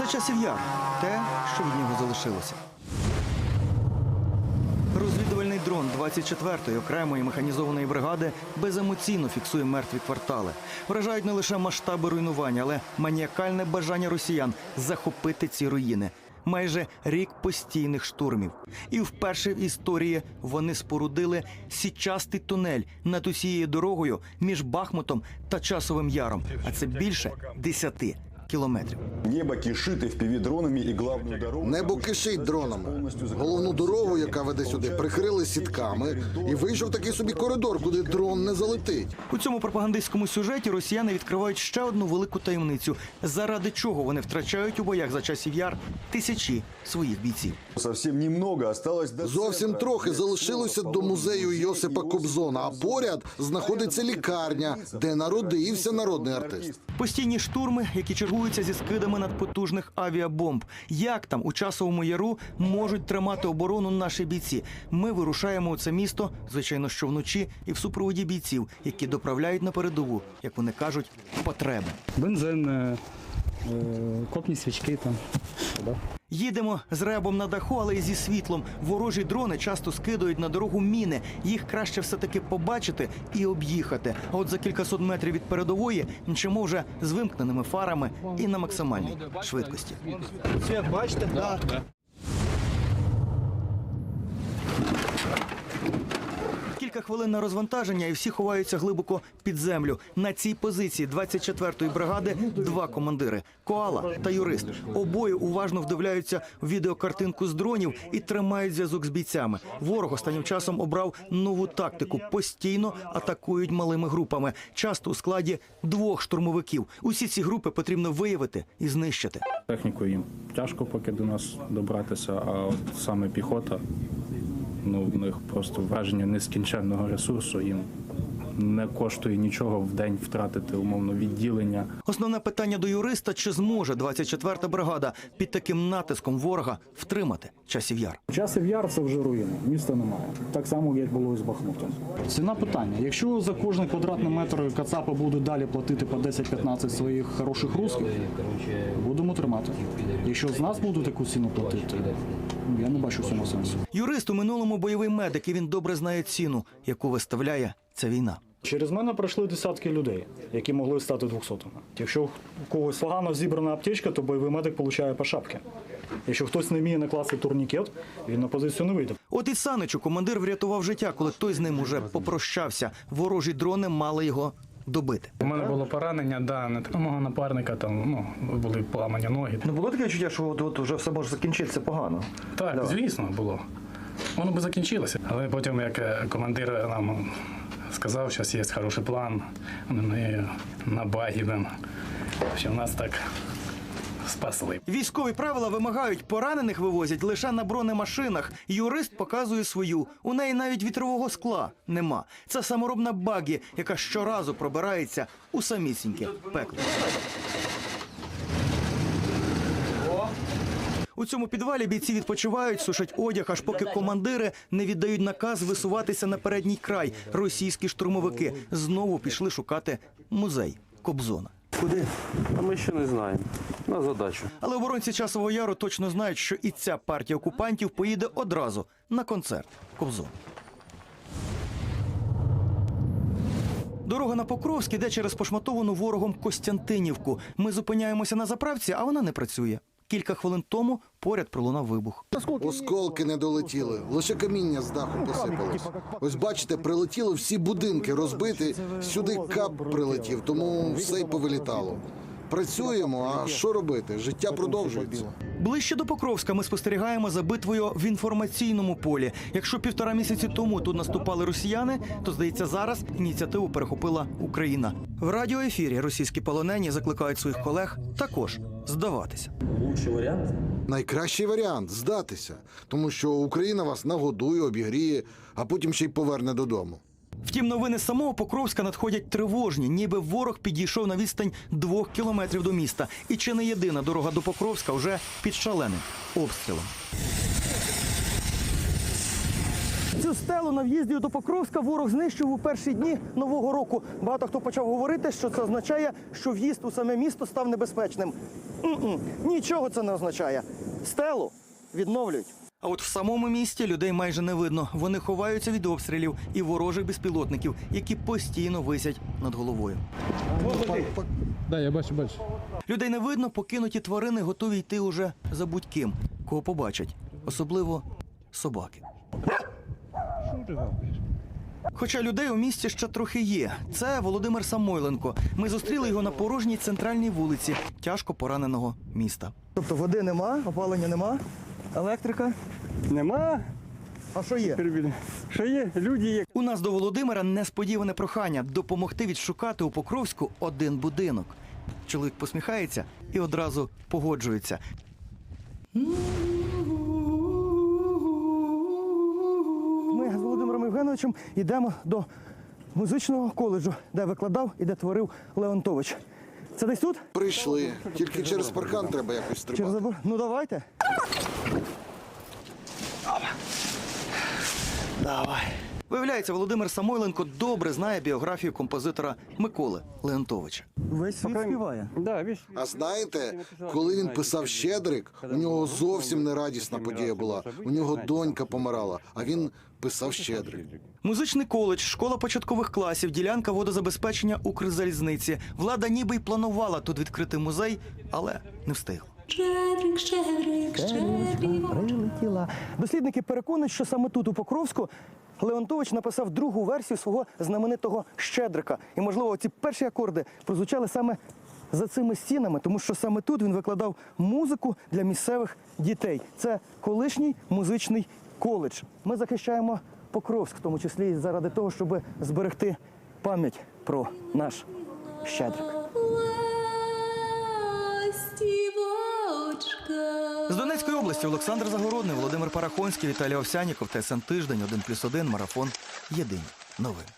Це часів яр, те, що від нього залишилося. Розвідувальний дрон 24-ї окремої механізованої бригади беземоційно фіксує мертві квартали. Вражають не лише масштаби руйнування, але маніакальне бажання росіян захопити ці руїни. Майже рік постійних штурмів. І вперше в історії вони спорудили січастий тунель над усією дорогою між Бахмутом та Часовим Яром. А це більше 10 кілометрів. Небо кишит FPV-дронами и главную дорогу... Небо кишить дронами. Головну дорогу, яка веде сюди, прикрили сітками, і вийшов такий собі коридор, куди дрон не залетить. У цьому пропагандистському сюжеті росіяни відкривають ще одну велику таємницю, заради чого вони втрачають у боях за часів яр тисячі своїх бійців. Совсем немного осталось до Зовсім трохи залишилося до музею Йосипа Кобзона, а поряд знаходиться лікарня, де народився народний артист. Постійні штурми, які чергуються зі скидами надпотужних авіабомб. Як там у часовому яру можуть тримати оборону наші бійці? Ми вирушаємо у це місто, звичайно, що вночі, і в супроводі бійців, які доправляють на передову, як вони кажуть, потреби. Бензин, е, копні свічки там. Їдемо з ребом на даху, але й зі світлом. Ворожі дрони часто скидують на дорогу міни. Їх краще все-таки побачити і об'їхати. А от за кількасот метрів від передової мчимо вже з вимкненими фарами і на максимальній швидкості. Свет, бачите? Да. Кілька хвилин на розвантаження, і всі ховаються глибоко під землю. На цій позиції 24-ї бригади два командири Коала та юрист. Обоє уважно вдивляються в відеокартинку з дронів і тримають зв'язок з бійцями. Ворог останнім часом обрав нову тактику. Постійно атакують малими групами, часто у складі двох штурмовиків. Усі ці групи потрібно виявити і знищити. Технікою їм тяжко поки до нас добратися, а от саме піхота, ну в них просто враження нескінченного ресурсу. Їм не коштує нічого в день втратити умовно відділення. Основне питання до юриста: чи зможе 24-та бригада під таким натиском ворога втримати часів яр? Часів яр це вже руїни, міста немає. Так само, як було і з Бахмутом. Ціна питання. Якщо за кожний квадратний метр Кацапи будуть далі платити по 10-15 своїх хороших русських, будемо тримати. Якщо з нас будуть таку ціну платити, я не бачу в цьому сенсу. Юрист у минулому бойовий медик, і він добре знає ціну, яку виставляє ця війна. Через мене пройшли десятки людей, які могли стати 200 Якщо у когось погано зібрана аптечка, то бойовий медик отримує по шапки. Якщо хтось не вміє накласти турнікет, він на позицію не вийде. От і Саничу командир врятував життя, коли той з ним уже попрощався. Ворожі дрони мали його добити. У мене було поранення, да, не так. Мого напарника там ну, були поламані ноги. Ну було таке відчуття, що от, от вже все може закінчитися погано. Так, звісно, було. Воно би закінчилося. Але потім, як е, командир нам сказав, що є хороший план, на багі, там, що нас так спасли. Військові правила вимагають, поранених вивозять лише на бронемашинах. Юрист показує свою. У неї навіть вітрового скла нема. Це саморобна багі, яка щоразу пробирається у самісіньке пекло. У цьому підвалі бійці відпочивають, сушать одяг, аж поки командири не віддають наказ висуватися на передній край. Російські штурмовики знову пішли шукати музей Кобзона. Куди? А ми ще не знаємо. На задачу. Але оборонці часового яру точно знають, що і ця партія окупантів поїде одразу на концерт Кобзон. Дорога на Покровськ іде через пошматовану ворогом Костянтинівку. Ми зупиняємося на заправці, а вона не працює. Кілька хвилин тому поряд пролунав вибух. Осколки не долетіли, лише каміння з даху посипалось. Ось бачите, прилетіло всі будинки розбиті, сюди кап прилетів, тому все й повилітало. Працюємо, а що робити? Життя продовжується. Ближче до Покровська ми спостерігаємо за битвою в інформаційному полі. Якщо півтора місяці тому тут наступали росіяни, то здається, зараз ініціативу перехопила Україна. В радіоефірі російські полонені закликають своїх колег також здаватися. Варіант Найкращий варіант здатися, тому що Україна вас нагодує, обігріє, а потім ще й поверне додому. Втім, новини самого Покровська надходять тривожні, ніби ворог підійшов на відстань двох кілометрів до міста. І чи не єдина дорога до Покровська вже під шаленим обстрілом. Цю стелу на в'їзді до Покровська ворог знищив у перші дні нового року. Багато хто почав говорити, що це означає, що в'їзд у саме місто став небезпечним. М-м, Нічого це не означає. Стелу відновлюють. А от в самому місті людей майже не видно. Вони ховаються від обстрілів і ворожих безпілотників, які постійно висять над головою. Да, я бачу, бачу. Людей не видно, покинуті тварини готові йти уже за будь-ким, кого побачать, особливо собаки. Хоча людей у місті ще трохи є. Це Володимир Самойленко. Ми зустріли його на порожній центральній вулиці тяжко пораненого міста. Тобто води нема, опалення нема, електрика. Нема А що є? Що є? Люди є. У нас до Володимира несподіване прохання допомогти відшукати у Покровську один будинок. Чоловік посміхається і одразу погоджується. Ми з Володимиром Євгеновичем йдемо до музичного коледжу, де викладав і де творив Леонтович. Це десь тут? Прийшли. Тільки через паркан треба якось Через стрибати. забор? Ну давайте. Давай. Виявляється, Володимир Самойленко добре знає біографію композитора Миколи Леонтовича. Весь світ співає. Да, А знаєте, коли він писав Щедрик, у нього зовсім не радісна подія була. У нього донька помирала, а він писав Щедрик. Музичний коледж, школа початкових класів, ділянка водозабезпечення Укрзалізниці. Влада ніби й планувала тут відкрити музей, але не встигла. Щедрик, щедрик, щедрик. Прилетіла. Дослідники переконують, що саме тут, у Покровську, Леонтович написав другу версію свого знаменитого Щедрика. І, можливо, ці перші акорди прозвучали саме за цими стінами, тому що саме тут він викладав музику для місцевих дітей. Це колишній музичний коледж. Ми захищаємо Покровськ, в тому числі і заради того, щоб зберегти пам'ять про наш Щедрик. Області Олександр Загородний, Володимир Парахонський, Віталій Овсяніков, ТСН Тиждень, 1+,1, Марафон. Єдині новини.